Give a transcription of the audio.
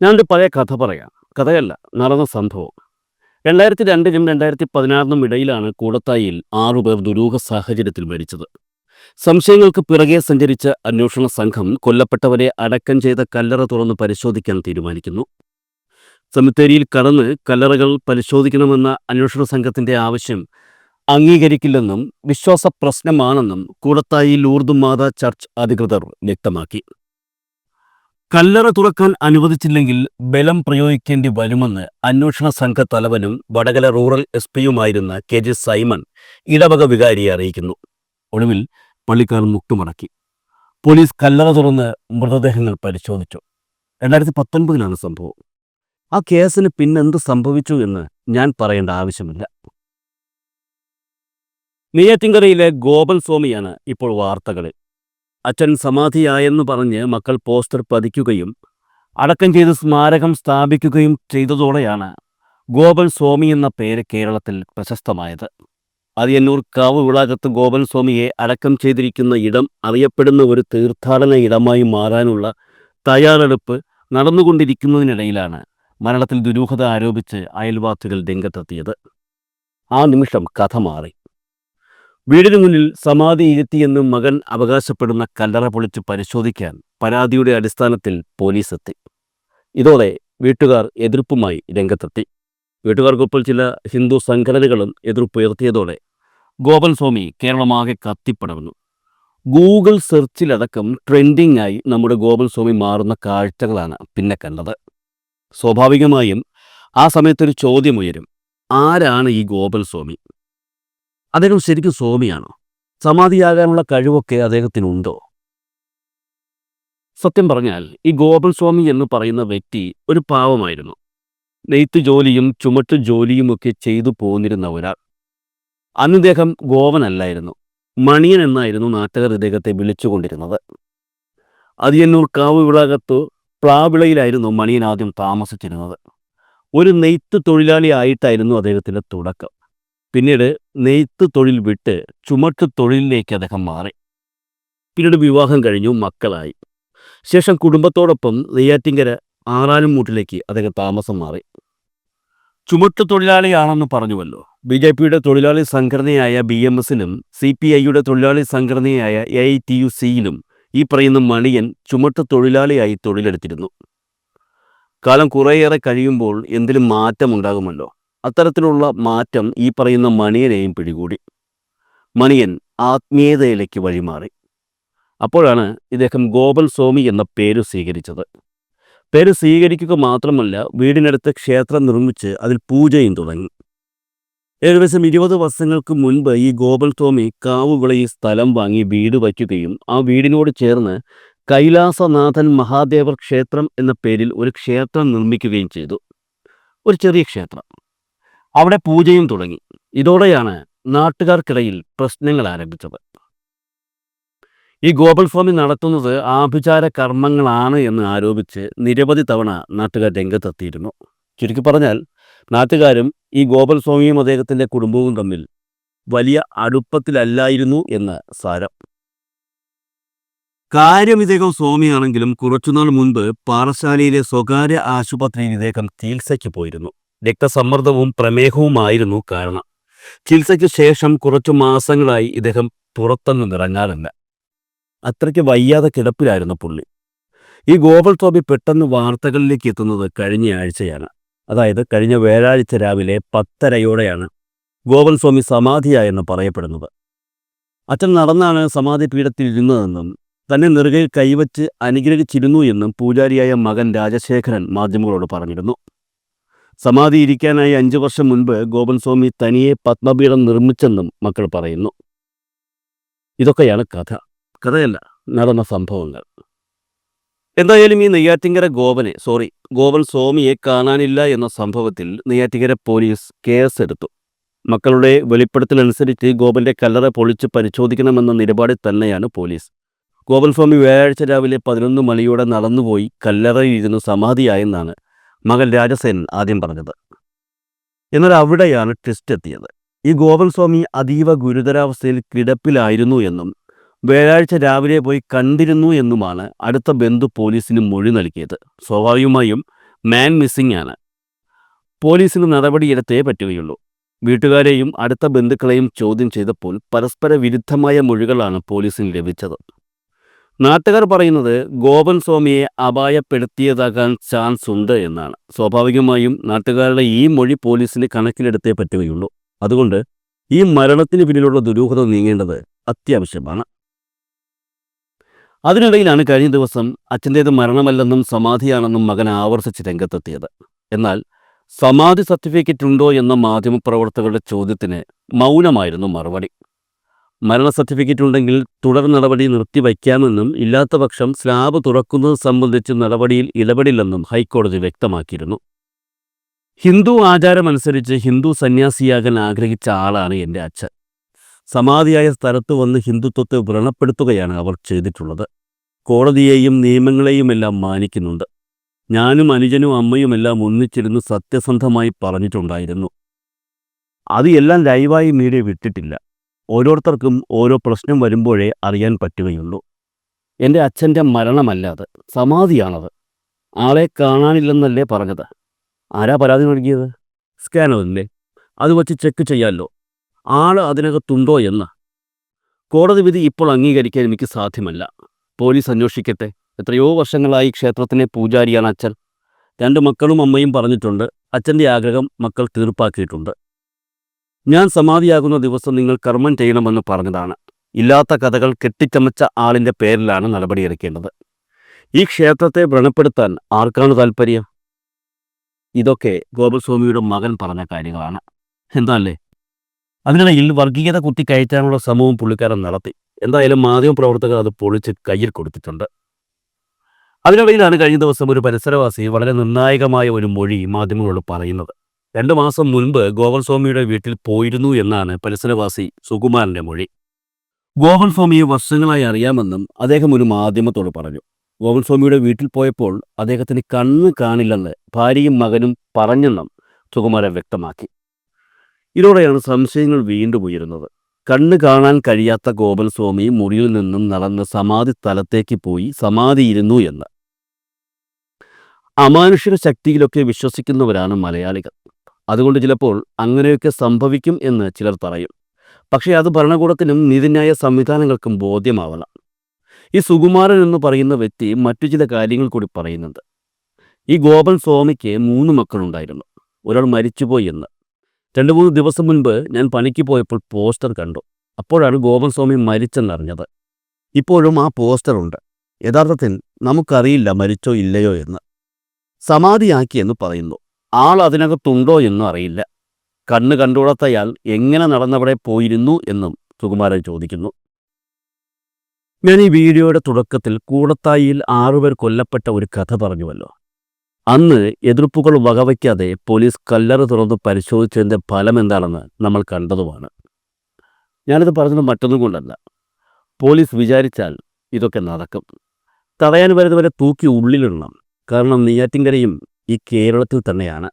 ഞാനൊരു പഴയ കഥ പറയാം. കഥയല്ല നടന്ന സംഭവം. രണ്ടായിരത്തി രണ്ടിനും രണ്ടായിരത്തി പതിനാറിനും ഇടയിലാണ് കൂടത്തായിൽ ആറുപേർ ദുരൂഹ സാഹചര്യത്തിൽ മരിച്ചത്. സംശയങ്ങൾക്ക് പിറകെ സഞ്ചരിച്ച അന്വേഷണ സംഘം കൊല്ലപ്പെട്ടവരെ അടക്കം ചെയ്ത കല്ലറ തുറന്ന് പരിശോധിക്കാൻ തീരുമാനിക്കുന്നു. സെമിത്തേരിയിൽ കടന്ന് കല്ലറകൾ പരിശോധിക്കണമെന്ന അന്വേഷണ സംഘത്തിന്റെ ആവശ്യം അംഗീകരിക്കില്ലെന്നും വിശ്വാസ പ്രശ്നമാണെന്നും കൂടത്തായി ലൂർദ് മാതാ ചർച്ച് അധികൃതർ വ്യക്തമാക്കി. കല്ലറ തുറക്കാൻ അനുവദിച്ചില്ലെങ്കിൽ ബലം പ്രയോഗിക്കേണ്ടി വരുമെന്ന് അന്വേഷണ സംഘ തലവനും വടകര റൂറൽ എസ് പിയുമായിരുന്ന കെ ജെ സൈമൺ ഇടവക വികാരിയെ അറിയിക്കുന്നു. ഒടുവിൽ പള്ളിക്കാർ മുട്ടുമടക്കി. പോലീസ് കല്ലറ തുറന്ന് മൃതദേഹങ്ങൾ പരിശോധിച്ചു. രണ്ടായിരത്തി പത്തൊൻപതിലാണ് സംഭവം. ആ കേസിന് പിന്നെന്ത് സംഭവിച്ചു എന്ന് ഞാൻ പറയേണ്ട ആവശ്യമില്ല. നെയ്യാറ്റിൻകരയിലെ ഗോപൻ സ്വാമിയാണ് ഇപ്പോൾ വാർത്തകളിൽ. അച്ഛൻ സമാധിയായെന്ന് പറഞ്ഞ് മക്കൾ പോസ്റ്റർ പതിക്കുകയും അടക്കം ചെയ്ത് സ്മാരകം സ്ഥാപിക്കുകയും ചെയ്തതോടെയാണ് ഗോപൻ സ്വാമി എന്ന പേര് കേരളത്തിൽ പ്രശസ്തമായത്. അതിയന്നൂർ കാവ് വിളാകത്ത് ഗോപൻ സ്വാമിയെ അടക്കം ചെയ്തിരിക്കുന്ന ഇടം അറിയപ്പെടുന്ന ഒരു തീർത്ഥാടന ഇടമായി മാറാനുള്ള തയ്യാറെടുപ്പ് നടന്നുകൊണ്ടിരിക്കുന്നതിനിടയിലാണ് മരണത്തിൽ ദുരൂഹത ആരോപിച്ച് അയൽവാസികൾ രംഗത്തെത്തിയത്. ആ നിമിഷം കഥ മാറി. വീടിന് മുന്നിൽ സമാധി ഇരുത്തിയെന്ന് മകൻ അവകാശപ്പെടുന്ന കല്ലറ പൊളിച്ച് പരിശോധിക്കാൻ പരാതിയുടെ അടിസ്ഥാനത്തിൽ പോലീസ് എത്തി ഇതോടെ വീട്ടുകാർ എതിർപ്പുമായി രംഗത്തെത്തി. വീട്ടുകാർക്കൊപ്പം ചില ഹിന്ദു സംഘടനകളും എതിർപ്പുയർത്തിയതോടെ ഗോപൻ സ്വാമി കേരളമാകെ കത്തിപ്പടർന്നു. ഗൂഗിൾ സെർച്ചിലടക്കം ട്രെൻഡിംഗ് ആയി നമ്മുടെ ഗോപൻ സ്വാമി മാറുന്ന കാഴ്ചകളാണ് പിന്നെ കണ്ടത്. സ്വാഭാവികമായും ആ സമയത്തൊരു ചോദ്യമുയരും. ആരാണ് ഈ ഗോപൻ സ്വാമി? അദ്ദേഹം ശരിക്കും സ്വാമിയാണോ? സമാധിയാകാനുള്ള കഴിവൊക്കെ അദ്ദേഹത്തിനുണ്ടോ? സത്യം പറഞ്ഞാൽ ഈ ഗോപൻ സ്വാമി എന്ന് പറയുന്ന വ്യക്തി ഒരു പാവമായിരുന്നു. നെയ്ത്ത് ജോലിയും ചുമട്ട് ജോലിയുമൊക്കെ ചെയ്തു പോന്നിരുന്ന ഒരാൾ. അന്ന് ഇദ്ദേഹം ഗോവനല്ലായിരുന്നു. മണിയൻ എന്നായിരുന്നു നാട്ടുകാർ ഇദ്ദേഹത്തെ വിളിച്ചുകൊണ്ടിരുന്നത്. അതിയന്നൂർ കാവ് വിളകത്ത് പ്ലാവിളയിലായിരുന്നു മണിയൻ ആദ്യം താമസിച്ചിരുന്നത്. ഒരു നെയ്ത്ത് തൊഴിലാളി ആയിട്ടായിരുന്നു അദ്ദേഹത്തിന്റെ തുടക്കം. പിന്നീട് നെയ്ത്ത് തൊഴിൽ വിട്ട് ചുമട്ട് തൊഴിലിലേക്ക് അദ്ദേഹം മാറി. പിന്നീട് വിവാഹം കഴിഞ്ഞു മക്കളായി. ശേഷം കുടുംബത്തോടൊപ്പം നെയ്യാറ്റിങ്കര ആറാനും മൂട്ടിലേക്ക് അദ്ദേഹം താമസം മാറി. ചുമട്ട് തൊഴിലാളിയാണെന്ന് പറഞ്ഞുവല്ലോ. ബി ജെ പിയുടെ തൊഴിലാളി സംഘടനയായ ബി എം എസിനും സി പി ഐയുടെ തൊഴിലാളി സംഘടനയായ എ ഐ ടി യു സിയിലും ഈ പറയുന്ന മണിയൻ ചുമട്ട് തൊഴിലാളിയായി തൊഴിലെടുത്തിരുന്നു. കാലം കുറേയേറെ കഴിയുമ്പോൾ എന്തിലും മാറ്റമുണ്ടാകുമല്ലോ. അത്തരത്തിലുള്ള മാറ്റം ഈ പറയുന്ന മണിയനെയും പിടികൂടി. മണിയൻ ആത്മീയതയിലേക്ക് വഴിമാറി. അപ്പോഴാണ് ഇദ്ദേഹം ഗോപൽ സ്വാമി എന്ന പേര് സ്വീകരിച്ചത്. പേര് സ്വീകരിക്കുക മാത്രമല്ല വീടിനടുത്ത് ക്ഷേത്രം നിർമ്മിച്ച് അതിൽ പൂജയും തുടങ്ങി. ഏകദേശം ഇരുപത് വർഷങ്ങൾക്ക് മുൻപ് ഈ ഗോപൽ സ്വാമി ഈ സ്ഥലം വാങ്ങി വീട് വയ്ക്കുകയും ആ വീടിനോട് ചേർന്ന് കൈലാസനാഥൻ മഹാദേവർ ക്ഷേത്രം എന്ന പേരിൽ ഒരു ക്ഷേത്രം നിർമ്മിക്കുകയും ചെയ്തു. ഒരു ചെറിയ ക്ഷേത്രം. അവിടെ പൂജയും തുടങ്ങി. ഇതോടെയാണ് നാട്ടുകാർക്കിടയിൽ പ്രശ്നങ്ങൾ ആരംഭിച്ചത്. ഈ ഗോബൽ ഫാമിൽ നടത്തുന്നത് ആഭിചാര കർമ്മങ്ങളാണ് എന്ന് ആരോപിച്ച് നിരവധി തവണ നാട്ടുകാർ രംഗത്തെത്തിയിരുന്നു. ചുരുക്കി പറഞ്ഞാൽ നാട്ടുകാരും ഈ ഗോപൽ സ്വാമിയും അദ്ദേഹത്തിന്റെ കുടുംബവും തമ്മിൽ വലിയ അടുപ്പത്തിലല്ലായിരുന്നു എന്ന് സാരം. കാര്യം ഇദ്ദേഹം സ്വാമിയാണെങ്കിലും കുറച്ചുനാൾ മുൻപ് പാറശാലയിലെ സ്വകാര്യ ആശുപത്രിയിൽ ഇദ്ദേഹം ചികിത്സയ്ക്ക് പോയിരുന്നു. രക്തസമ്മർദ്ദവും പ്രമേഹവുമായിരുന്നു കാരണം. ചികിത്സയ്ക്ക് ശേഷം കുറച്ചു മാസങ്ങളായി ഇദ്ദേഹം പുറത്തൊന്നും ഇറങ്ങാറില്ല അത്രയ്ക്ക് വയ്യാതെ കിടപ്പിലായിരുന്നു പുള്ളി. ഈ ഗോപൽ സ്വാമി പെട്ടെന്ന് വാർത്തകളിലേക്ക് എത്തുന്നത് കഴിഞ്ഞ ആഴ്ചയാണ്. അതായത് കഴിഞ്ഞ വ്യാഴാഴ്ച രാവിലെ പത്തരയോടെയാണ് ഗോപൽ സ്വാമി സമാധിയായെന്ന് പറയപ്പെടുന്നത്. അച്ഛൻ നടന്നാണ് സമാധി പീഠത്തിൽ ഇരുന്നതെന്നും തന്നെ നെറുകയിൽ കൈവച്ച് അനുഗ്രഹിച്ചിരുന്നു എന്നും പൂജാരിയായ മകൻ രാജശേഖരൻ മാധ്യമങ്ങളോട് പറഞ്ഞിരുന്നു. സമാധി ഇരിക്കാനായി അഞ്ചു വർഷം മുൻപ് ഗോപൻ സ്വാമി തനിയെ പത്മപീഠം നിർമ്മിച്ചെന്നും മക്കൾ പറയുന്നു. ഇതൊക്കെയാണ് കഥ. കഥയല്ല നടന്ന സംഭവങ്ങൾ. എന്തായാലും ഈ നെയ്യാറ്റിങ്കര ഗോപനെ സോറി ഗോപൻ സ്വാമിയെ കാണാനില്ല എന്ന സംഭവത്തിൽ നെയ്യാറ്റിങ്കര പോലീസ് കേസ് എടുത്തു മക്കളുടെ വെളിപ്പെടുത്തലനുസരിച്ച് ഗോപന്റെ കല്ലറ പൊളിച്ച് പരിശോധിക്കണമെന്ന നിലപാടിൽ തന്നെയാണ് പോലീസ്. ഗോപൻ സ്വാമി വ്യാഴാഴ്ച രാവിലെ പതിനൊന്ന് മണിയോടെ നടന്നുപോയി കല്ലറയിലിരുന്ന് സമാധിയായെന്നാണ് മകൻ രാജസേനൻ ആദ്യം പറഞ്ഞത്. എന്നാൽ അവിടെയാണ് ട്വിസ്റ്റ് എത്തിയത്. ഈ ഗോപൻ സ്വാമി അതീവ ഗുരുതരാവസ്ഥയിൽ കിടപ്പിലായിരുന്നു എന്നും വ്യാഴാഴ്ച രാവിലെ പോയി കണ്ടിരുന്നു എന്നുമാണ് അടുത്ത ബന്ധു പോലീസിന് മൊഴി നൽകിയത്. സ്വാഭാവികമായും മാൻ മിസ്സിംഗ് ആണ്. പോലീസിന് നടപടിയെടുത്തേ പറ്റുകയുള്ളൂ. വീട്ടുകാരെയും അടുത്ത ബന്ധുക്കളെയും ചോദ്യം ചെയ്തപ്പോൾ പരസ്പര വിരുദ്ധമായ മൊഴികളാണ് പോലീസിന് ലഭിച്ചത്. നാട്ടുകാർ പറയുന്നത് ഗോപൻ സ്വാമിയെ അപായപ്പെടുത്തിയതാകാൻ ചാൻസ് ഉണ്ട് എന്നാണ്. സ്വാഭാവികമായും നാട്ടുകാരുടെ ഈ മൊഴി പോലീസിന് കണക്കിലെടുത്തേ പറ്റുകയുള്ളൂ. അതുകൊണ്ട് ഈ മരണത്തിന് പിന്നിലുള്ള ദുരൂഹത നീങ്ങേണ്ടത് അത്യാവശ്യമാണ്. അതിനിടയിലാണ് കഴിഞ്ഞ ദിവസം അച്ഛന്റേത് മരണമല്ലെന്നും സമാധിയാണെന്നും മകൻ ആവർത്തിച്ച് രംഗത്തെത്തിയത്. എന്നാൽ സമാധി സർട്ടിഫിക്കറ്റ് ഉണ്ടോ എന്ന മാധ്യമപ്രവർത്തകരുടെ ചോദ്യത്തിന് മൗനമായിരുന്നു മറുപടി. മരണ സർട്ടിഫിക്കറ്റ് ഉണ്ടെങ്കിൽ തുടർ നടപടി നിർത്തിവയ്ക്കാമെന്നും ഇല്ലാത്തപക്ഷം സ്ലാബ് തുറക്കുന്നത് സംബന്ധിച്ച് നടപടിയിൽ ഇടപെടില്ലെന്നും ഹൈക്കോടതി വ്യക്തമാക്കിയിരുന്നു. ഹിന്ദു ആചാരമനുസരിച്ച് ഹിന്ദു സന്യാസിയാകാൻ ആഗ്രഹിച്ച ആളാണ് എന്റെ അച്ഛൻ. സമാധിയായ സ്ഥലത്ത് വന്ന് ഹിന്ദുത്വത്തെ വ്രണപ്പെടുത്തുകയാണ് അവർ ചെയ്തിട്ടുള്ളത്. കോടതിയെയും നിയമങ്ങളെയുമെല്ലാം മാനിക്കുന്നുണ്ട്. ഞാനും അനുജനും അമ്മയുമെല്ലാം ഒന്നിച്ചിരുന്ന് സത്യസന്ധമായി പറഞ്ഞിട്ടുണ്ടായിരുന്നു. അത് എല്ലാം ലൈവായി മീഡിയ വിട്ടിട്ടില്ല. ഓരോരുത്തർക്കും ഓരോ പ്രശ്നം വരുമ്പോഴേ അറിയാൻ പറ്റുകയുള്ളൂ. എന്റെ അച്ഛന്റെ മരണമല്ലാതെ സമാധിയാണത്. ആളെ കാണാനില്ലെന്നല്ലേ പറഞ്ഞത്. ആരാ പരാതി നൽകിയത്? സ്കാനറല്ലേ അത് വച്ച് ചെക്ക് ചെയ്യാമല്ലോ ആൾ അതിനകത്തുണ്ടോ എന്ന്. കോടതി വിധി ഇപ്പോൾ അംഗീകരിക്കാൻ എനിക്ക് സാധ്യമല്ല. പോലീസ് അന്വേഷിക്കട്ടെ. എത്രയോ വർഷങ്ങളായി ക്ഷേത്രത്തിലെ പൂജാരിയാണ് അച്ഛൻ. രണ്ട് മക്കളും അമ്മയും പറഞ്ഞിട്ടുണ്ട്. അച്ഛന്റെ ആഗ്രഹം മക്കൾ തീർപ്പാക്കിയിട്ടുണ്ട്. ഞാൻ സമാധിയാകുന്ന ദിവസം നിങ്ങൾ കർമ്മം ചെയ്യണമെന്ന് പറഞ്ഞതാണ്. ഇല്ലാത്ത കഥകൾ കെട്ടിച്ചമച്ച ആളിന്റെ പേരിലാണ് നടപടിയെടുക്കേണ്ടത്. ഈ ക്ഷേത്രത്തെ വ്രണപ്പെടുത്താൻ ആർക്കാണ് താല്പര്യം ഇതൊക്കെ ഗോപസ്വാമിയുടെ മകൻ പറഞ്ഞ കാര്യങ്ങളാണ്. എന്താല്ലേ? അതിനിടയിൽ വർഗീയത കുത്തിക്കയറ്റാനുള്ള ശ്രമവും പുള്ളിക്കാരൻ നടത്തി. എന്തായാലും മാധ്യമ മാധ്യമപ്രവർത്തകർ അത് പൊളിച്ച് കയ്യിൽ കൊടുത്തിട്ടുണ്ട്. അതിനിടയിലാണ് കഴിഞ്ഞ ദിവസം ഒരു പരിസരവാസി വളരെ നിർണായകമായ ഒരു മൊഴി മാധ്യമങ്ങളോട് പറയുന്നത്. രണ്ടു മാസം മുൻപ് ഗോവൽസ്വാമിയുടെ വീട്ടിൽ പോയിരുന്നു എന്നാണ് പരിസരവാസി സുകുമാരന്റെ മൊഴി. ഗോവൽസ്വാമിയെ വർഷങ്ങളായി അറിയാമെന്നും അദ്ദേഹം ഒരു മാധ്യമത്തോട് പറഞ്ഞു. ഗോവൽസ്വാമിയുടെ വീട്ടിൽ പോയപ്പോൾ അദ്ദേഹത്തിന് കണ്ണ് കാണില്ലെന്ന് ഭാര്യയും മകനും പറഞ്ഞെന്നും സുകുമാരൻ വ്യക്തമാക്കി. ഇതോടെയാണ് സംശയങ്ങൾ വീണ്ടും ഉയരുന്നത്. കണ്ണ് കാണാൻ കഴിയാത്ത ഗോപൻ സ്വാമി മുറിയിൽ നിന്നും നടന്ന് സമാധി സ്ഥലത്തേക്ക് പോയി സമാധിയിരുന്നു എന്ന്. അമാനുഷിക ശക്തിയിലൊക്കെ വിശ്വസിക്കുന്നവരാണ് മലയാളികൾ. അതുകൊണ്ട് ചിലപ്പോൾ അങ്ങനെയൊക്കെ സംഭവിക്കും എന്ന് ചിലർ പറയും. പക്ഷേ അത് ഭരണകൂടത്തിനും നീതിന്യായ സംവിധാനങ്ങൾക്കും ബോധ്യമാവണം. ഈ സുകുമാരൻ എന്ന് പറയുന്ന വ്യക്തി മറ്റു ചില കാര്യങ്ങൾ കൂടി പറയുന്നുണ്ട്. ഈ ഗോപൻ സ്വാമിക്ക് മൂന്ന് മക്കളുണ്ടായിരുന്നു. ഒരാൾ മരിച്ചുപോയി എന്ന്. രണ്ട് മൂന്ന് ദിവസം മുൻപ് ഞാൻ പണിക്ക് പോയപ്പോൾ പോസ്റ്റർ കണ്ടു. അപ്പോഴാണ് ഗോപൻ സ്വാമി മരിച്ചെന്നറിഞ്ഞത്. ഇപ്പോഴും ആ പോസ്റ്റർ ഉണ്ട്. യഥാർത്ഥത്തിൽ നമുക്കറിയില്ല മരിച്ചോ ഇല്ലയോ എന്ന്. സമാധിയാക്കിയെന്ന് പറയുന്നു. ആൾ അതിനകത്തുണ്ടോ എന്നും അറിയില്ല. കണ്ണ് കണ്ടുകൂടാത്തയാൾ എങ്ങനെ നടന്നവിടെ പോയിരുന്നു എന്നും സുകുമാരൻ ചോദിക്കുന്നു. ഞാൻ ഈ വീഡിയോയുടെ തുടക്കത്തിൽ കൂടത്തായിയിൽ ആറുപേർ കൊല്ലപ്പെട്ട ഒരു കഥ പറഞ്ഞുവല്ലോ. അന്ന് എതിർപ്പുകൾ വകവയ്ക്കാതെ പോലീസ് കല്ലറ തുറന്ന് പരിശോധിച്ചതിന്റെ ഫലം എന്താണെന്ന് നമ്മൾ കണ്ടതുമാണ്. ഞാനിത് പറഞ്ഞത് മറ്റൊന്നും കൊണ്ടല്ല. പോലീസ് വിചാരിച്ചാൽ ഇതൊക്കെ നടക്കും. തടയാൻ വരുന്നവരെ തൂക്കി ഉള്ളിലിടണം. കാരണം നെയ്യാറ്റിൻകരയും ഈ കേരളത്തിൽ തന്നെയാണ്.